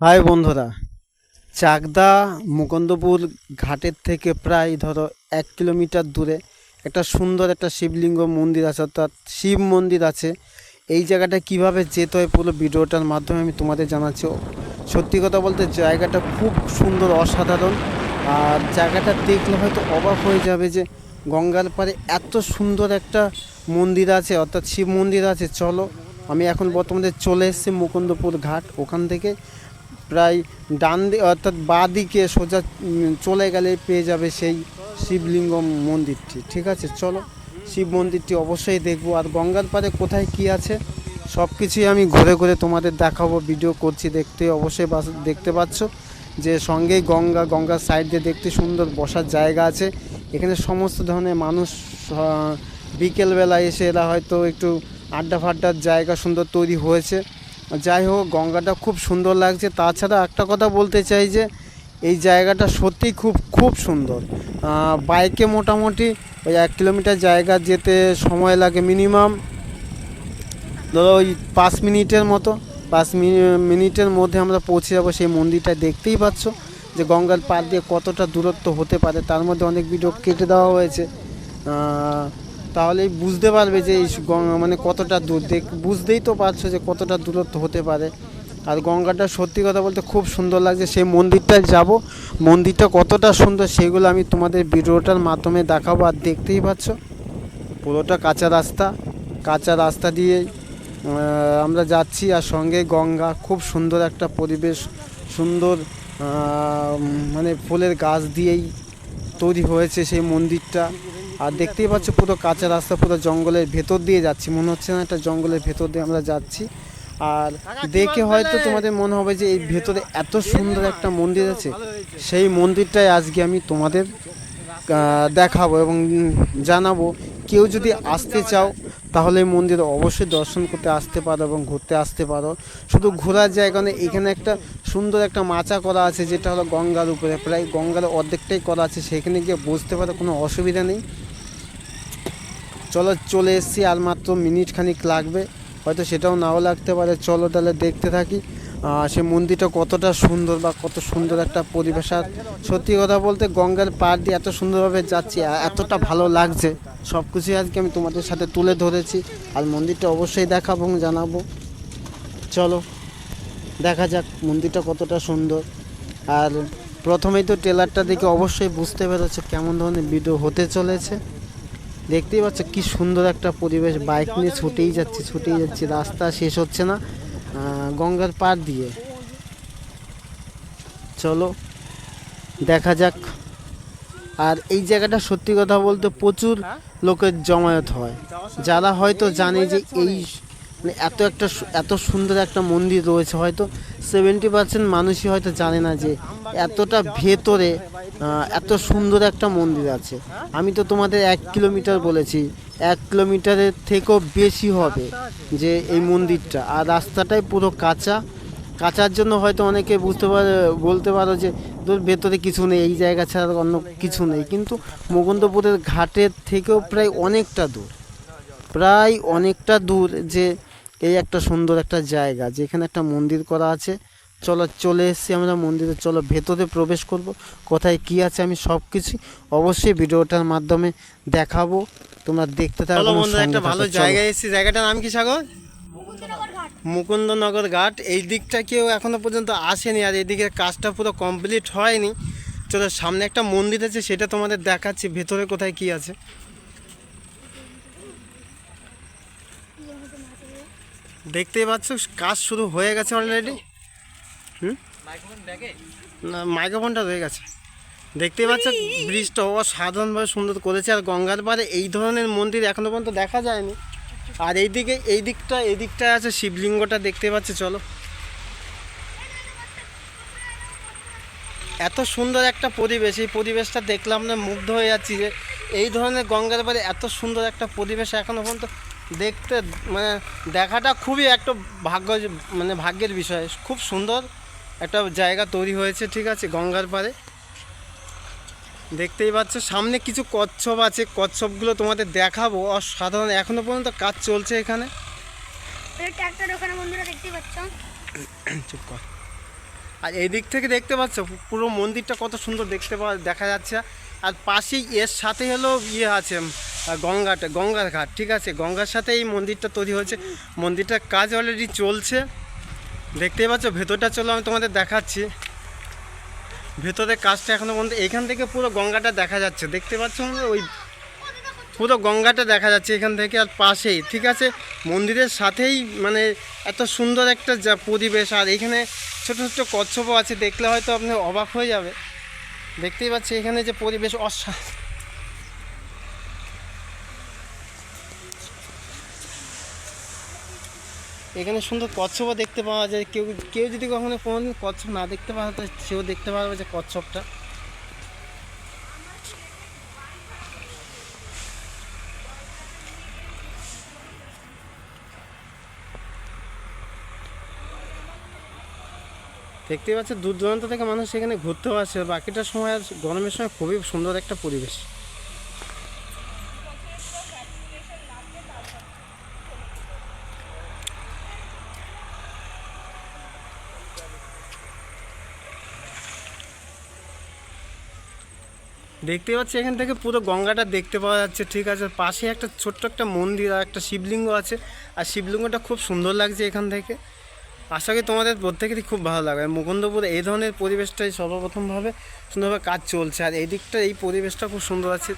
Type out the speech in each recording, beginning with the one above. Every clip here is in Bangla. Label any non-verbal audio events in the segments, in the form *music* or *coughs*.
হাই বন্ধুরা, চাকদা মুকুন্দপুর ঘাটের থেকে প্রায় ধরো এক কিলোমিটার দূরে একটা সুন্দর একটা শিবলিঙ্গ মন্দির আছে, অর্থাৎ শিব মন্দির আছে। এই জায়গাটা কীভাবে যেতে হয় পুরো ভিডিওটার মাধ্যমে আমি তোমাদের জানাচ্ছি। সত্যি কথা বলতে জায়গাটা খুব সুন্দর, অসাধারণ। আর জায়গাটা দেখলে হয়তো অবাক হয়ে যাবে যে গঙ্গার পাড়ে এত সুন্দর একটা মন্দির আছে, অর্থাৎ শিব মন্দির আছে। চলো, আমি এখন বর্তমানে চলে এসেছি মুকুন্দপুর ঘাট, ওখান থেকে। প্রায় ডান দিকে অর্থাৎ বাঁ দিকে সোজা চলে গেলে পেয়ে যাবে সেই শিবলিঙ্গ মন্দিরটি। ঠিক আছে, চলো শিব মন্দিরটি অবশ্যই দেখব। আর গঙ্গার পাড়ে কোথায় কি আছে সব কিছুই আমি ঘুরে ঘুরে তোমাদের দেখাবো। ভিডিও করছি দেখতে অবশ্যই দেখতে পাচ্ছ যে সঙ্গেই গঙ্গা, গঙ্গার সাইড দিয়ে দেখতে সুন্দর বসার জায়গা আছে। এখানে সমস্ত ধরনের মানুষ বিকেলবেলা এসে এরা হয়তো একটু আড্ডা ফাড্ডার জায়গা সুন্দর তৈরি হয়েছে। যাই হোক, গঙ্গাটা খুব সুন্দর লাগছে। তাছাড়া একটা কথা বলতে চাই যে, এই জায়গাটা সত্যিই খুব খুব সুন্দর। বাইকে মোটামুটি ওই এক কিলোমিটার জায়গা যেতে সময় লাগে মিনিমাম ধরো ওই পাঁচ মিনিটের মতো, পাঁচ মিনিটের মধ্যে আমরা পৌঁছে যাব সেই মন্দিরটা দেখতেই পাচ্ছ যে গঙ্গার পার দিয়ে কতটা দূরত্ব হতে পারে। তার মধ্যে অনেক ভিডিও কেটে দেওয়া হয়েছে। আহ, তাহলেই বুঝতে পারবে যে গঙ্গা মানে কতটা দূর। দেখ বুঝতেই তো পারছ যে কতটা দূরত্ব হতে পারে। আর গঙ্গাটা সত্যি কথা বলতে খুব সুন্দর লাগছে। সেই মন্দিরটায় যাব। মন্দিরটা কতটা সুন্দর সেগুলো আমি তোমাদের ভিডিওটার মাধ্যমে দেখাবো। আর দেখতেই পাচ্ছ পুরোটা কাঁচা রাস্তা। কাঁচা রাস্তা আহ, আমরা যাচ্ছি আর সঙ্গে গঙ্গা। খুব সুন্দর একটা পরিবেশ। সুন্দর মানে ফুলের গাছ দিয়েই তৈরি হয়েছে সেই মন্দিরটা। আর দেখতেই পাচ্ছ পুরো কাঁচা রাস্তা পুরো জঙ্গলের ভেতর দিয়ে যাচ্ছি। মনে হচ্ছে না একটা জঙ্গলের ভেতর দিয়ে আমরা যাচ্ছি। আর দেখে হয়তো তোমাদের মনে হবে যে এই ভেতরে এত সুন্দর একটা মন্দির আছে। সেই মন্দিরটাই আজকে আমি তোমাদের দেখাবো এবং জানাব। কেউ যদি আসতে চাও তাহলে এই মন্দিরে অবশ্যই দর্শন করতে আসতে পারো এবং ঘুরতে আসতে পারো। শুধু ঘোরার জায়গা নেই এখানে একটা সুন্দর একটা মাচা করা আছে যেটা হলো গঙ্গার উপরে। প্রায় গঙ্গার অর্ধেকটাই করা আছে সেখানে গিয়ে বসতে পারো কোনো অসুবিধা নেই। চলো চলে এসেছি, আর মাত্র মিনিট খানিক লাগবে। হয়তো সেটাও নাও লাগতে পারে। চলো তাহলে দেখতে থাকি সে মন্দিরটা কতটা সুন্দর বা কত সুন্দর একটা পরিবেশ। আর সত্যি কথা বলতে গঙ্গার পাড় দিয়ে এত সুন্দরভাবে যাচ্ছি এতটা ভালো লাগছে। সব কিছুই আজকে আমি তোমাদের সাথে তুলে ধরেছি, আর মন্দিরটা অবশ্যই দেখাবো জানাব। চলো, দেখা যাক মন্দিরটা কতটা সুন্দর। আর প্রথমেই তো ট্রেলারটা দেখে অবশ্যই বুঝতে পেরেছ কেমন ধরনের ভিডিও হতে চলেছে। দেখতেই পাচ্ছ কি সুন্দর একটা পরিবেশ। বাইক নিয়ে ছুটেই যাচ্ছি ছুটেই যাচ্ছি। রাস্তা শেষ হচ্ছে না গঙ্গার পার দিয়ে। চলো, দেখা যাক। আর এই জায়গাটা সত্যি কথা বলতে প্রচুর লোকের জমায়েত হয়। যারা হয়তো জানে যে এই মানে এত একটা এত সুন্দর একটা মন্দির রয়েছে, হয়তো সেভেন্টি পার্সেন্ট মানুষই হয়তো জানে না যে এতটা ভেতরে এত সুন্দর একটা মন্দির আছে। আমি তো তোমাদের এক কিলোমিটার বলেছি। এক কিলোমিটারের থেকেও বেশি হবে যে এই মন্দিরটা। আর রাস্তাটাই পুরো কাঁচা। কাঁচার জন্য হয়তো অনেকে বুঝতে পারে, বলতে পারো যে, তোর ভেতরে কিছু নেই, এই জায়গা ছাড়া অন্য কিছু নেই। কিন্তু মুকুন্দপুরের ঘাটের থেকেও প্রায় অনেকটা দূর। প্রায় অনেকটা দূর যে এই একটা সুন্দর একটা জায়গা, যেখানে একটা মন্দির করা আছে। চলো চলে এসেছি আমরা মন্দিরে। চলো ভেতরে প্রবেশ করব। কোথায় কি আছে আমি সব কিছু অবশ্যই ভিডিওটার মাধ্যমে দেখাবো। তোমরা দেখতে থাকো বন্ধুরা একটা ভালো জায়গায় এসেছি। জায়গাটার নাম কি সাগর? মুকুন্দনগর ঘাট। এই দিকটা কেউ এখনও পর্যন্ত আসেনি আর এদিকে কাজটা পুরো কমপ্লিট হয়নি। চলো সামনে একটা মন্দির আছে সেটা তোমাদের দেখাচ্ছি। ভেতরে কোথায় কি আছে? দেখতেই পাচ্ছ কাজ শুরু হয়ে গেছে অলরেডি না মাইক্রোফোনটা রয়ে গেছে। দেখতেই পাচ্ছ ব্রিজটা অসাধারণভাবে সুন্দর করেছে আর গঙ্গার পাড়ে এই ধরনের মন্দির এখনও পর্যন্ত দেখা যায়নি। আর এইদিকে এই দিকটা এই দিকটায় আছে শিবলিঙ্গটা দেখতে পাচ্ছি চলো। এত সুন্দর একটা পরিবেশ এই পরিবেশটা দেখলাম না মুগ্ধ হয়ে যাচ্ছি যে এই ধরনের গঙ্গার পাড়ে এত সুন্দর একটা পরিবেশ এখনও পর্যন্ত দেখতে মানে দেখাটা খুবই একটা ভাগ্য মানে ভাগ্যের বিষয়। খুব সুন্দর। একটা জায়গা তৈরি হয়েছে ঠিক আছে গঙ্গার পারে দেখতেই পাচ্ছ সামনে কিছু কচ্ছপ আছে কচ্ছপগুলো তোমাদের দেখাবো। অসাধারণ এখনও পর্যন্ত কাজ চলছে এখানে। চুপ কর। আর এই দিক থেকে দেখতে পাচ্ছ পুরো মন্দিরটা কত সুন্দর দেখতে পাওয়া দেখা যাচ্ছে। আর পাশেই এর সাথে হলো ইয়ে আছে গঙ্গাটা গঙ্গার ঘাট ঠিক আছে? গঙ্গার সাথে এই মন্দিরটা তৈরি হয়েছে। মন্দিরটার কাজ অলরেডি চলছে। দেখতেই পাচ্ছ, ভেতরটা চলো আমি তোমাদের দেখাচ্ছি। ভেতরের কাজটা এখনও পর্যন্ত এখান থেকে পুরো গঙ্গাটা দেখা যাচ্ছে। দেখতে পাচ্ছ? ওই পুরো গঙ্গাটা দেখা যাচ্ছে এখান থেকে আর পাশেই, ঠিক আছে? মন্দিরের সাথেই মানে এত সুন্দর একটা যা পরিবেশ, আর এখানে ছোট ছোট কচ্ছপও আছে, দেখলে হয়তো আপনি অবাক হয়ে যাবে। দেখতেই পাচ্ছি এখানে যে পরিবেশ অসা এখানে সুন্দর কচ্ছপও দেখতে পাওয়া যায়। কেউ কেউ যদি কখনো কোনোদিন কচ্ছপ না দেখতে পাওয়া তো সেও দেখতে পারবে যে কচ্ছপটা। দেখতেই পাচ্ছ, দূর দূরান্ত থেকে মানুষ এখানে ঘুরতেও আসে। বাকিটা সময় গরমের সময় খুবই সুন্দর একটা পরিবেশ। দেখতে পাচ্ছি এখান থেকে পুরো গঙ্গাটা দেখতে পাওয়া যাচ্ছে, ঠিক আছে। পাশে একটা ছোট্ট একটা মন্দির আর একটা শিবলিঙ্গ আছে। আর শিবলিঙ্গটা খুব সুন্দর লাগছে এখান থেকে। আশা করি তোমাদের প্রত্যেকেরই খুব ভালো লাগবে। মুকুন্দপুর এই ধরনের পরিবেশটাই সর্বপ্রথমভাবে সুন্দরভাবে কাজ চলছে। আর এই দিকটা এই পরিবেশটা খুব সুন্দর আছে।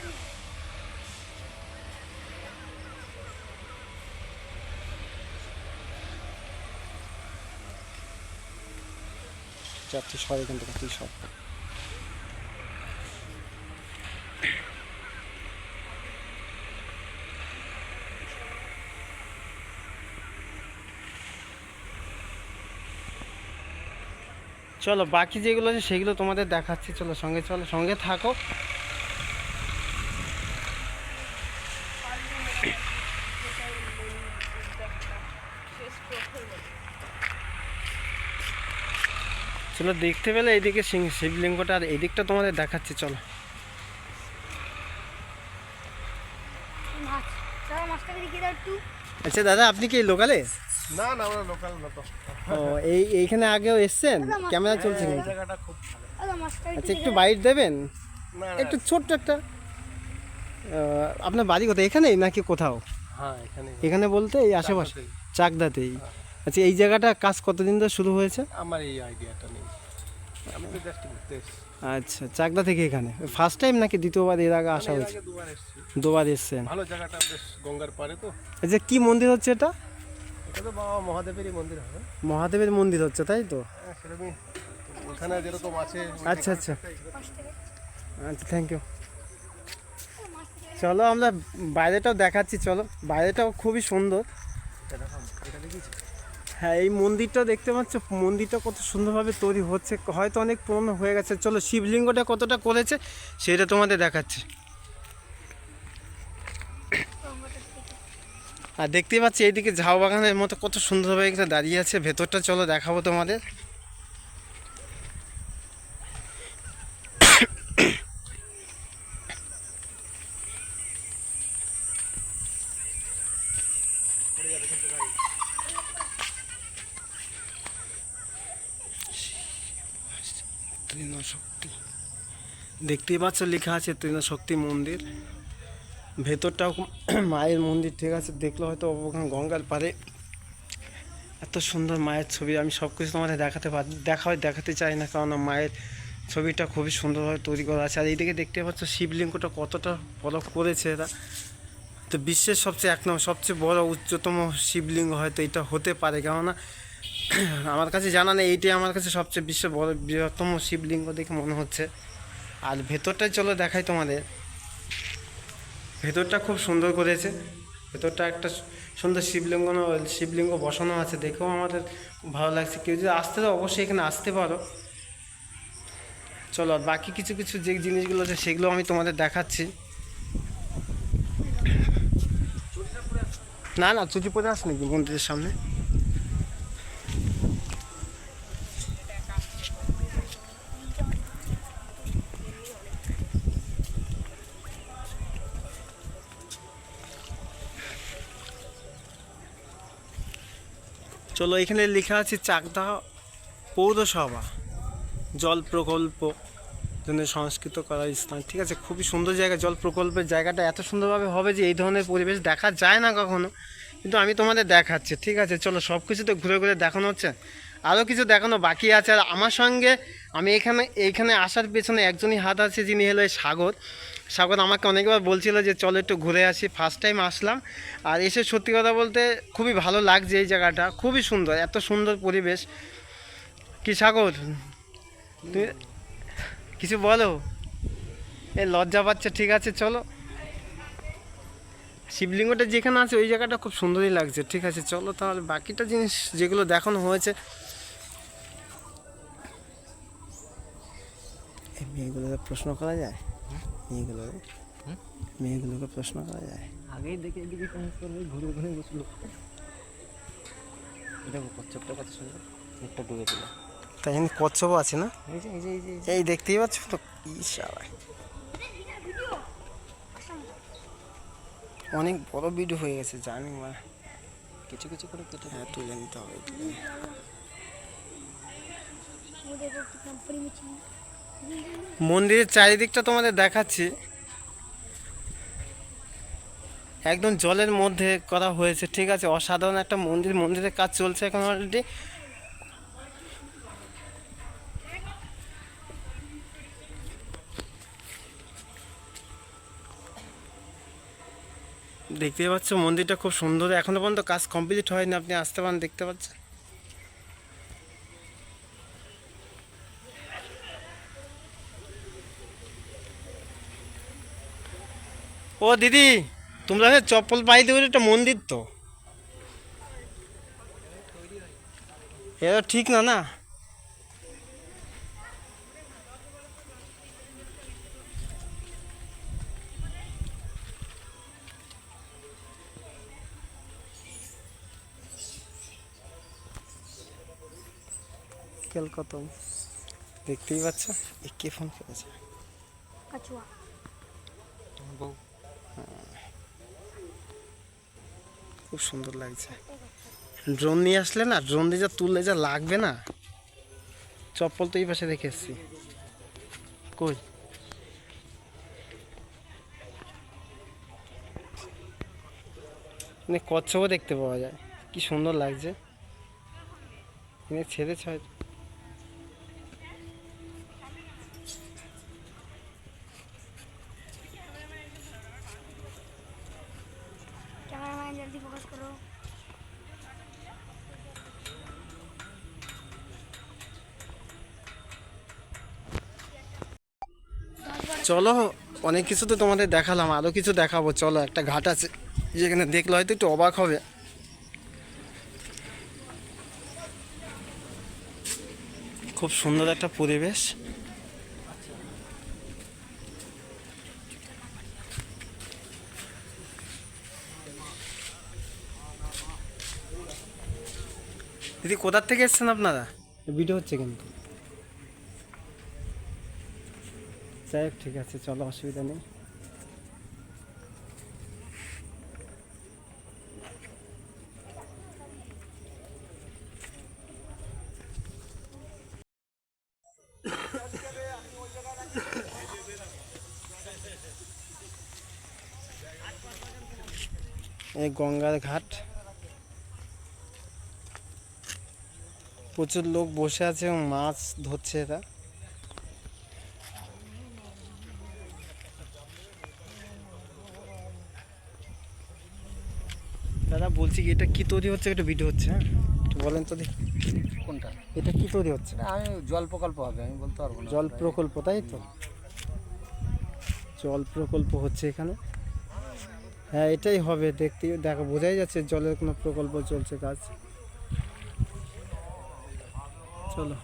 চারটি সর এখান থেকে তুই চলো, বাকি যেগুলো আছে সেগুলো তোমাদের দেখাচ্ছি। চলো, সঙ্গে চলো, সঙ্গে থাকো। চলো, দেখতে পেলে এইদিকে শিবলিঙ্গটা আর এদিকটা তোমাদের দেখাচ্ছি, চলো। দাও একটু। আচ্ছা দাদা আপনি কি লোকালে? না না আমরা লোকাল না তো। ও এই এইখানে আগেও এসছেন? ক্যামেরা চলছে এই জায়গাটা খুব ভালো। আচ্ছা একটু বাইট দেবেন? একটু ছোট্ট একটা। আপনার বাড়ি কোথায়? এখানেই নাকি কোথাও? হ্যাঁ এখানে এখানে বলতে এই আশেপাশে চাকদাতেই। চাকদাতেই। আচ্ছা এই জায়গাটা কাজ কতদিন ধরে শুরু হয়েছে? আমার এই আইডিয়াটা নেই। আচ্ছা চাকদা থেকে এখানে? ফার্স্ট টাইম নাকি দ্বিতীয়বার এর আগে আসা হয়েছে? দুবার দুবার এসছেন। ভালো জায়গাটা বেশ গঙ্গার পাড়ে তো। আচ্ছা কি মন্দির হচ্ছে এটা? এটা তো বাবা মহাদেবেরই মন্দির হবে। মহাদেবের মন্দির হচ্ছে তাই তো? হ্যাঁ ওখানে যেরকম আছে আচ্ছা আচ্ছা। আচ্ছা থ্যাংক ইউ চলো আমরা বাইরেটাও দেখাচ্ছি চলো। বাইরেটাও খুবই সুন্দর। হ্যাঁ এই মন্দিরটা দেখতে পাচ্ছ, মন্দিরটা কত সুন্দরভাবে তৈরি হচ্ছে, হয়তো অনেক পুরনো হয়ে গেছে। চলো, শিবলিঙ্গটা কতটা করেছে, সেটা তোমাদের দেখাচ্ছে। আর দেখতেই পাচ্ছি, এইদিকে ঝাউ বাগানের মতো কত সুন্দরভাবে এখানে দাঁড়িয়ে আছে। ভেতরটা চলো, দেখাবো তোমাদের। তৃণশক্তি। দেখতেই পাচ্ছ লেখা আছে তৃণশক্তি মন্দির। ভেতরটাও *clears throat* মায়ের মন্দির, ঠিক আছে? দেখলে হয়তো ওখানে গঙ্গার পারে এত সুন্দর মায়ের ছবি। আমি সব কিছু তোমাদের দেখাতে পার, দেখা হয়, দেখাতে চাই না কারণ মায়ের ছবিটা খুবই সুন্দরভাবে তৈরি করা আছে। আর এইদিকে দেখতে পাচ্ছ শিবলিঙ্গটা কতটা বড় করেছে এরা। তো বিশ্বের সবচেয়ে, এক নম্বর, সবচেয়ে বড় উচ্চতম শিবলিঙ্গ হয়তো এটা হতে পারে, কেননা *coughs* আমার কাছে জানা নেই, এইটাই আমার কাছে সবচেয়ে বিশ্বের বড়, বৃহত্তম শিবলিঙ্গ দেখে মনে হচ্ছে। আর ভেতরটাই চলো দেখাই তোমাদের। ভেতরটা খুব সুন্দর করেছে। ভেতরটা একটা সুন্দর শিবলিঙ্গ শিবলিঙ্গ বসানো আছে, দেখেও আমাদের ভালো লাগছে। কেউ যদি আসতে তো অবশ্যই এখানে আসতে পারো। চলো, আর বাকি কিছু কিছু যে জিনিসগুলো আছে, সেগুলো আমি তোমাদের দেখাচ্ছি। না না, চুটি পরে আস নাকি মন্দিরের সামনে? চলো, এখানে লেখা আছে চাকদা পৌরসভা। জল প্রকল্প জন্য সংস্কৃত করার স্থান। ঠিক আছে, খুবই সুন্দর জায়গা। জল প্রকল্পের জায়গাটা এত সুন্দরভাবে হবে যে এই ধরনের পরিবেশ দেখা যায় না কখনো। কিন্তু আমি তোমাদের দেখাচ্ছি, ঠিক আছে? চলো সব কিছু তো ঘুরে ঘুরে দেখানো হচ্ছে। আরও কিছু দেখানো বাকি আছে। আর আমার সঙ্গে আমি এখানে এইখানে আসার পেছনে একজনই হাত আছে, যিনি হলো সাগর। সাগর আমাকে অনেকবার বলছিল যে চলো একটু ঘুরে আসি ফার্স্ট টাইম আসলাম। আর এসে সত্যি কথা বলতে খুবই ভালো লাগছে এই জায়গাটা, খুবই সুন্দর, এত সুন্দর পরিবেশ। কি সাগর? তুমি কিছু বলো? এ লজ্জা পাচ্ছে, ঠিক আছে, চলো। শিবলিঙ্গটা যেখানে আছে, ওই জায়গাটা খুব সুন্দরই লাগছে, ঠিক আছে, চলো তাহলে বাকিটা জিনিস যেগুলো দেখানো হয়েছে। মেয়েগুলোকে প্রশ্ন করা যায়? মেয়েগুলো মেয়েগুলোকে প্রশ্ন করা যায়। আগেই দেখে এদিকে কমেন্ট করবে ঘুরে ঘুরে বসল। দেখো কচ্ছপটা কত সুন্দর মুখটা ডুবে দিল তাই জন্য কচ্ছপও আছে না? এই দেখতেই পাচ্ছ তো? ইশারা অনেক বড় ভিডিও হয়ে গেছে জানি মা কিছু কিছু করে কেটে হ্যাঁ তুলে নিতে হবে। মন্দিরের চারিদিকটা তোমাদের দেখাচ্ছি। একদম জলের মধ্যে করা হয়েছে, ঠিক আছে? অসাধারণ একটা মন্দির, মন্দিরের কাজ চলছে এখন অলরেডি দেখতে পাচ্ছ মন্দিরটা খুব সুন্দর। এখনও পর্যন্ত কাজ কমপ্লিট হয়নি, আপনি আসতে পারেন, দেখতে পাচ্ছেন? ও দিদি তোমরা চপ্পল পাই দেবে একটা মন্দির তো। এটা ঠিক না না। আজকাল কত দেখতেই পাচ্ছ একে ফোন করেছে। আচ্ছা খুব সুন্দর লাগছে। ড্রোন নিয়ে আসলে না ড্রোন দিয়ে যা তুললে যা লাগবে না। চপ্পল তো এই পাশে রেখে এসছি। কই? কচ্ছপও দেখতে পাওয়া যায়। কি সুন্দর লাগছে। এনে ছেড়ে চলো, অনেক কিছু তো তোমাদের দেখালাম আরও কিছু দেখাবো, চলো, একটা ঘাট আছে, যেখানে দেখলে হয়তো একটু অবাক হবে। খুব সুন্দর একটা পরিবেশ। দিদি, কোথার থেকে এসছেন আপনারা? ভিডিও হচ্ছে কিন্তু। যাই হোক, ঠিক আছে, চলো, অসুবিধা নেই। এই গঙ্গার ঘাট। প্রচুর লোক বসে আছে এবং মাছ ধরছে এরা। দাদা বলছি কি এটা কি তৈরি হচ্ছে? একটা ভিডিও হচ্ছে হ্যাঁ? একটু বলেন তো দেখি। কোনটা? এটা কি তৈরি হচ্ছে? না আমি জল প্রকল্প হবে আমি বলতে পারব না। জল প্রকল্প তাই তো? জল প্রকল্প হচ্ছে এখানে? হ্যাঁ এটাই হবে দেখতে। দেখো বোঝাই যাচ্ছে জলের কোনো প্রকল্প চলছে কাজ। চলো।